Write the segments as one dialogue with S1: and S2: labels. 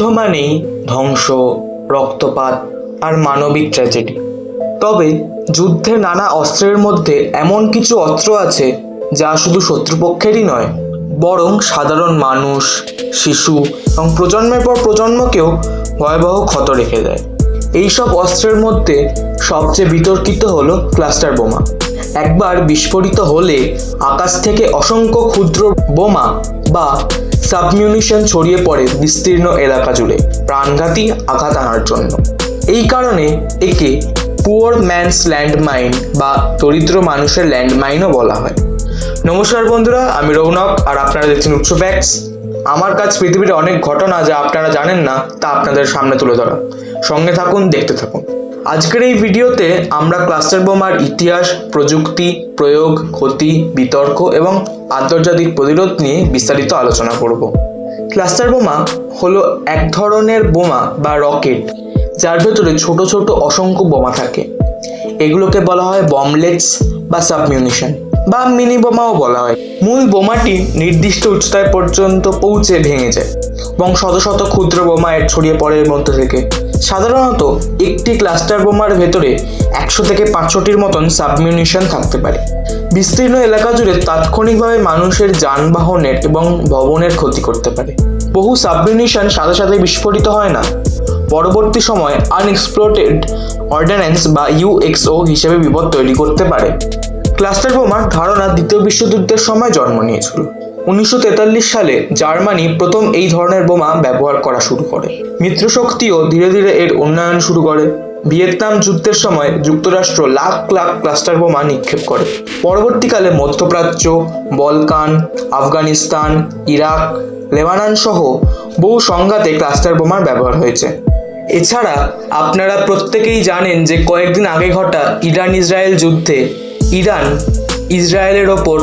S1: যুদ্ধ মানেই ধ্বংস, রক্তপাত আর মানবিক ট্র্যাজেডি তবে যুদ্ধে নানা অস্ত্রের মধ্যে এমন কিছু অস্ত্র আছে যা শুধু শত্রুপক্ষেরই নয়, বরং সাধারণ মানুষ, শিশু এবং প্রজন্মের পর প্রজন্মকেও ভয়াবহ ক্ষত রেখে দেয়। এইসব অস্ত্রের মধ্যে সবচেয়ে বিতর্কিত হলো ক্লাস্টার বোমা। একবার বিস্ফোরিত হলে আকাশ থেকে অসংখ্য ক্ষুদ্র বোমা বা সাবমিউনিশন ছড়িয়ে পড়ে বিস্তীর্ণ এলাকা জুড়ে প্রাণঘাতী আঘাত আনার জন্য। এই কারণে একে পুয়ার ম্যানস ল্যান্ডমাইন বা দরিদ্র মানুষের ল্যান্ডমাইনও বলা হয়। নমস্কার বন্ধুরা, আমি রৌনক আর আপনারা দেখছেন উৎস ফ্যাক্টস। আমার কাছে পৃথিবীর অনেক ঘটনা যা আপনারা জানেন না তা আপনাদের সামনে তুলে ধরা। সঙ্গে থাকুন, দেখতে থাকুন। আজকের এই ভিডিওতে আমরা ক্লাস্টার বোমার ইতিহাস, প্রযুক্তি, প্রয়োগ, ক্ষতি, বিতর্ক এবং আন্তর্জাতিক প্রতিরোধ নিয়ে বিস্তারিত আলোচনা করব। ক্লাস্টার বোমা হলো এক ধরনের বোমা বা রকেট, যার ভেতরে ছোট ছোট অসংখ্য বোমা থাকে। এগুলোকে বলা হয় বমলেটস বা সাবমিউনিশন বা মিনি বোমাও বলা হয়। মূল বোমাটি নির্দিষ্ট উচ্চতায় পর্যন্ত পৌঁছে ভেঙে যায় এবং শত শত ক্ষুদ্র বোমা এর ছড়িয়ে পড়ে এর মধ্যে থেকে। সাধারণত একটি ক্লাস্টার বোমার ভেতরে একশো থেকে পাঁচশোটির মতন সাবমিউনিশন থাকতে পারে। বিস্তীর্ণ এলাকা জুড়ে তাৎক্ষণিকভাবে মানুষের যানবাহনের এবং ভবনের ক্ষতি করতে পারে। বহু সাবমিউনিশন সাথে সাথে বিস্ফোরিত হয় না। পরবর্তী সময় আনএক্সপ্লোটেড অর্ডিন্যান্স বা ইউএক্সও হিসেবে বিপদ তৈরি করতে পারে। ক্লাস্টার বোমার ধারণা দ্বিতীয় বিশ্বযুদ্ধের সময় জন্ম নিয়েছিল। উনিশশো তেতাল্লিশ সালে জার্মানি প্রথম এই ধরনের বোমা ব্যবহার করা শুরু করে। মিত্রশক্তিও ধীরে ধীরে এর উন্নয়ন শুরু করে। ভিয়েতনাম যুদ্ধের সময় যুক্তরাষ্ট্র লাখ লাখ ক্লাস্টার বোমা নিক্ষেপ করে। পরবর্তীকালে মধ্যপ্রাচ্য, বলকান, আফগানিস্তান, ইরাক, লেবানন সহ বহু সংঘাতে ক্লাস্টার বোমার ব্যবহার হয়েছে। এছাড়া আপনারা প্রত্যেকেই জানেন যে কয়েকদিন আগে ঘটা ইরান ইসরায়েল যুদ্ধে ইরান, ইসরায়েলের ওপর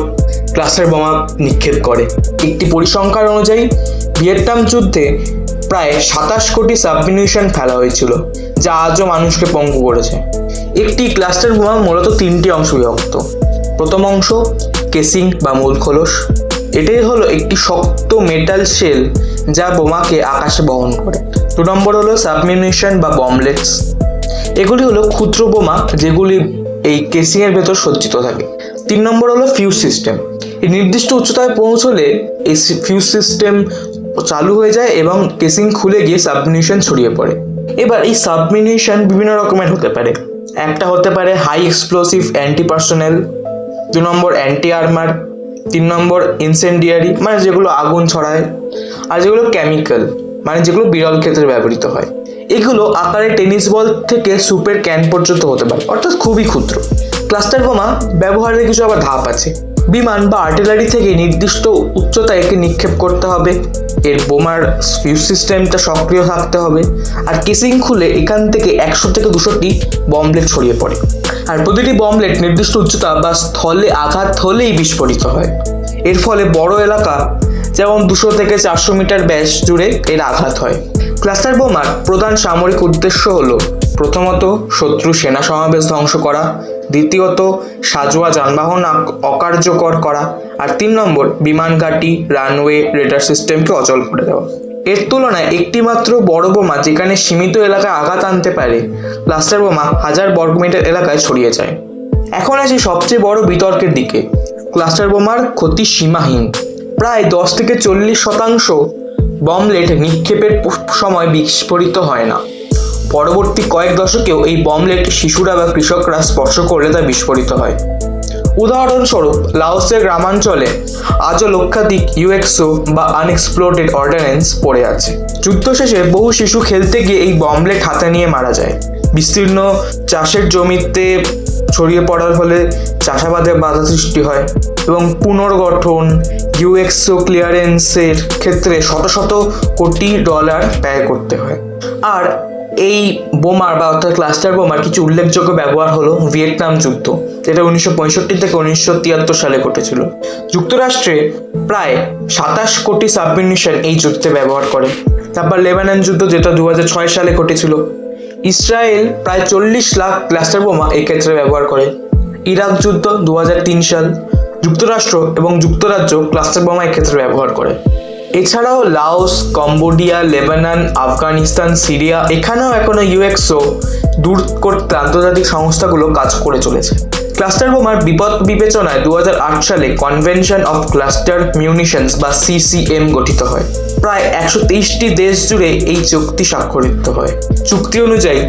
S1: ক্লাস্টার বোমা নিক্ষেপ করে। একটি পরিসংখ্যান অনুযায়ী, ভিয়েতনাম যুদ্ধে প্রায় সাতাশ কোটি সাবমিউনিশন ফেলা হয়েছিল, যা আজও মানুষকে পঙ্গু করেছে। একটি ক্লাস্টার বোমা মূলত তিনটি অংশ বিভক্ত। প্রথম অংশ, কেসিং বা মূল খোলস। এটাই হলো একটি শক্ত মেটাল শেল যা বোমাকে আকাশে বহন করে। দু নম্বর হলো সাবমিউনিশন বা বমলেটস এগুলি হলো ক্ষুদ্র বোমা যেগুলি এই কেসিং এর ভেতর সজ্জিত থাকে। তিন নম্বর হলো ফিউজ সিস্টেম এই নির্দিষ্ট উচ্চতায় পৌঁছলে এই ফিউজ সিস্টেম চালু হয়ে যায় এবং কেসিং খুলে গিয়ে সাবমিউনিশন ছড়িয়ে পড়ে। এবার এই সাবমিউনিশন বিভিন্ন রকমের হতে পারে। একটা হতে পারে হাই এক্সপ্লোসিভ অ্যান্টি পার্সোনেল দু নম্বর অ্যান্টি আর্মার তিন নম্বর ইনসেন্ডিয়ারি মানে যেগুলো আগুন ছড়ায়, আর যেগুলো কেমিক্যাল মানে যেগুলো বিরল ক্ষেত্রে ব্যবহৃত হয়। এগুলো আকারে টেনিস বল থেকে সুপের ক্যান পর্যন্ত হতে পারে, অর্থাৎ খুবই ক্ষুদ্র। ক্লাস্টার বোমা ব্যবহারের কিছু আবার ধাপ আছে। বিমান বা আর্টিলারি থেকে নির্দিষ্ট উচ্চতায় একে নিক্ষেপ করতে হবে। এর বোমার ফিউজ সিস্টেমটা সক্রিয় থাকতে হবে আর কেসিং খুলে এখান থেকে একশো থেকে দুশোটি বমলেট ছড়িয়ে পড়ে। আর প্রতিটি বমলেট নির্দিষ্ট উচ্চতা বা স্থলে আঘাত হলেই বিস্ফোরিত হয়। এর ফলে বড় এলাকা যেমন দুশো থেকে চারশো মিটার ব্যাস জুড়ে এর আঘাত হয়। ক্লাস্টার বোমার প্রধান সামরিক উদ্দেশ্য হল প্রথমত শত্রু সেনা সমাবেশ ধ্বংস করা দ্বিতীয়ত, সাজোয়া যানবাহন অকার্যকর করা। আর তিন নম্বর, বিমান রানওয়ে, রেডার সিস্টেমকে অচল করে দেওয়া। এর তুলনায় একটিমাত্র বড় বোমা যেখানে সীমিত এলাকায় আঘাত আনতে পারে ক্লাস্টার বোমা হাজার বর্গমিটার এলাকায় ছড়িয়ে যায়। এখন আসি সবচেয়ে বড় বিতর্কের দিকে। ক্লাস্টার বোমার ক্ষতি সীমাহীন। প্রায় দশ থেকে চল্লিশ শতাংশ বমলেট নিক্ষেপের সময় বিস্ফোরিত হয় না। পরবর্তী কয়েক দশকেও এই বমলেট শিশুরা বা কৃষকরা স্পর্শ করলে তা বিস্ফোরিত হয়। উদাহরণস্বরূপ, লাওসের গ্রামাঞ্চলে আজও লক্ষাধিক ইউএক্সও বা আনএক্সপ্লোডেড অর্ডিন্যান্স পড়ে আছে। যুদ্ধ শেষে বহু শিশু খেলতে গিয়ে এই বমলেট হাতে নিয়ে মারা যায়। বিস্তীর্ণ চাষের জমিতে ছড়িয়ে পড়ার ফলে চাষাবাদে বাধা সৃষ্টি হয় এবং পুনর্গঠন, ইউএক্সও ক্লিয়ারেন্সের ক্ষেত্রে শত শত কোটি ডলার ব্যয় করতে হয়। আর এই বোমার বা অর্থাৎ ক্লাস্টার বোমার কিছু উল্লেখযোগ্য ব্যবহার হলো ভিয়েতনাম যুদ্ধ, যেটা উনিশশো পঁয়ষট্টি থেকে উনিশশো তিয়াত্তর সালে ঘটেছিল। যুক্তরাষ্ট্রে প্রায় সাতাশ কোটি সাবমিউনিশন এই যুদ্ধে ব্যবহার করে। তারপর লেবানন যুদ্ধ, যেটা দু সালে ঘটেছিল। ইসরায়েল প্রায় চল্লিশ লাখ ক্লাস্টার বোমা এই ক্ষেত্রে ব্যবহার করে। ইরাক যুদ্ধ দু হাজার তিন সাল। যুক্তরাষ্ট্র এবং যুক্তরাজ্য ক্লাস্টার বোমা এক্ষেত্রে ব্যবহার করে। এছাড়াও Laos, Cambodia, Lebanon, Afghanistan, Syria, এখানেও এখনও ইউএক্সও দূর করতে আন্তর্জাতিক সংস্থাগুলো কাজ করে চলেছে। ক্লাস্টার বোমার বিপদ বিবেচনায় দু হাজার আট সালে কনভেনশন অফ ক্লাস্টার মিউনিশনস বা সিসিএম গঠিত হয়। প্রায় একশো তেইশটি দেশ জুড়ে এই চুক্তি স্বাক্ষরিত হয়। চুক্তি অনুযায়ী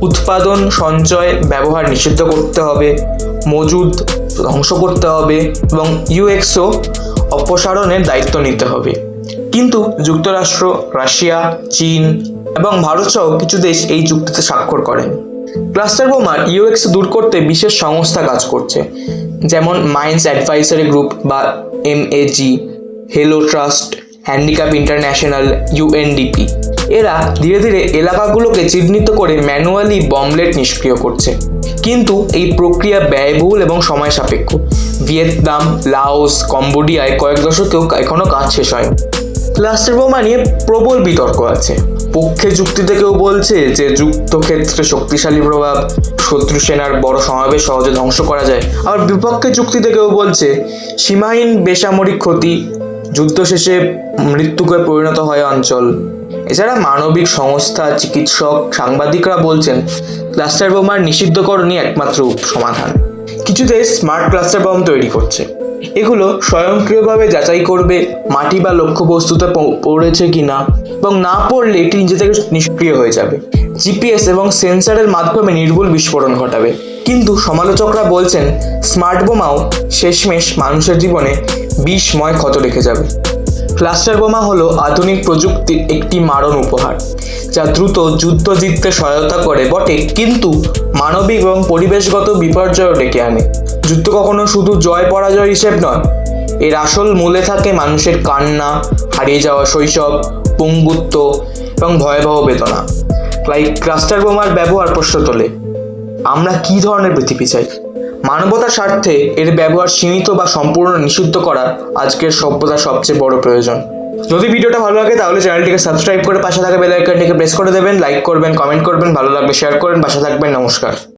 S1: উৎপাদন, সঞ্চয়, ব্যবহার নিষিদ্ধ করতে হবে, মজুদ ধ্বংস করতে হবে এবং ইউএক্সও অপসারণের দায়িত্ব নিতে হবে। কিন্তু যুক্তরাষ্ট্র, রাশিয়া, চীন এবং ভারত সহ কিছু দেশ এই চুক্তিতে স্বাক্ষর করেন। ক্লাস্টার বোমার ইউএক্স দূর করতে বিশেষ সংস্থা কাজ করছে, যেমন মাইন্স অ্যাডভাইসারি গ্রুপ বা MAG, Halo Trust, Handicap International, UNDP. এরা ধীরে ধীরে এলাকাগুলোকে চিহ্নিত করে ম্যানুয়ালি বমলেট নিষ্ক্রিয় করছে। কিন্তু এই প্রক্রিয়া ব্যয়বহুল এবং সময় সাপেক্ষ। ভিয়েতনাম, লাওস, কম্বোডিয়ায় কয়েক দশকেও এখনও কাজ শেষ হয় ক্লাস্টার বোমা নিয়ে প্রবল বিতর্ক আছে। পক্ষে যুক্তিতে কেউ বলছে যে যুদ্ধক্ষেত্রে শক্তিশালী প্রভাব, শত্রু সেনার বড় সমাবেশ সহজে ধ্বংস করা যায়। আবার বিপক্ষে যুক্তিতে কেউ বলছে সীমাহীন বেসামরিক ক্ষতি, যুদ্ধ শেষে মৃত্যুকে পরিণত হয় অঞ্চল। এছাড়া মানবিক সংস্থা, চিকিৎসক, সাংবাদিকরা বলছেন ক্লাস্টার বোমার নিষিদ্ধকরণই একমাত্র সমাধান। কিছু দেশ স্মার্ট ক্লাস্টার বোম তৈরি করছে। এগুলো স্বয়ংক্রিয়ভাবে যাচাই করবে মাটি বা লক্ষ্যবস্তুতে বস্তুতে পড়েছে কি না এবং না পড়লে এটি নিজে থেকে নিষ্ক্রিয় হয়ে যাবে। জিপিএস এবং সেন্সারের মাধ্যমে নির্ভুল বিস্ফোরণ ঘটাবে। কিন্তু সমালোচকরা বলছেন, স্মার্ট বোমাও শেষমেশ মানুষের জীবনে বিষময় ক্ষত রেখে যাবে। ক্লাস্টার বোমা হলো আধুনিক প্রযুক্তির একটি মারণ উপহার, যা দ্রুত যুদ্ধ জিততে সহায়তা করে, বটে। কিন্তু মানবিক এবং পরিবেশগত বিপর্যয় ডেকে আনে। যুদ্ধ কখনো শুধু জয় পরাজয় হিসেব নয়, এর আসল মূলে থাকে মানুষের কান্না, হারিয়ে যাওয়া শৈশব, পঙ্গুত্ব এবং ভয়াবহ বেদনা। ক্লাস্টার বোমার ব্যবহার প্রশ্ন তোলে, আমরা কি ধরনের পৃথিবী চাই? মানবতার স্বার্থে এর ব্যবহার সীমিত বা সম্পূর্ণ নিষিদ্ধ করা আজকের সভ্যতার সবচেয়ে বড় প্রয়োজন। যদি ভিডিওটা ভালো লাগে, তাহলে চ্যানেলটিকে সাবস্ক্রাইব করে পাশে থাকা বেল আইকনটিকে প্রেস করে দেবেন লাইক করবেন কমেন্ট করবেন, ভালো লাগবে শেয়ার করবেন, পাশে থাকবেন, নমস্কার।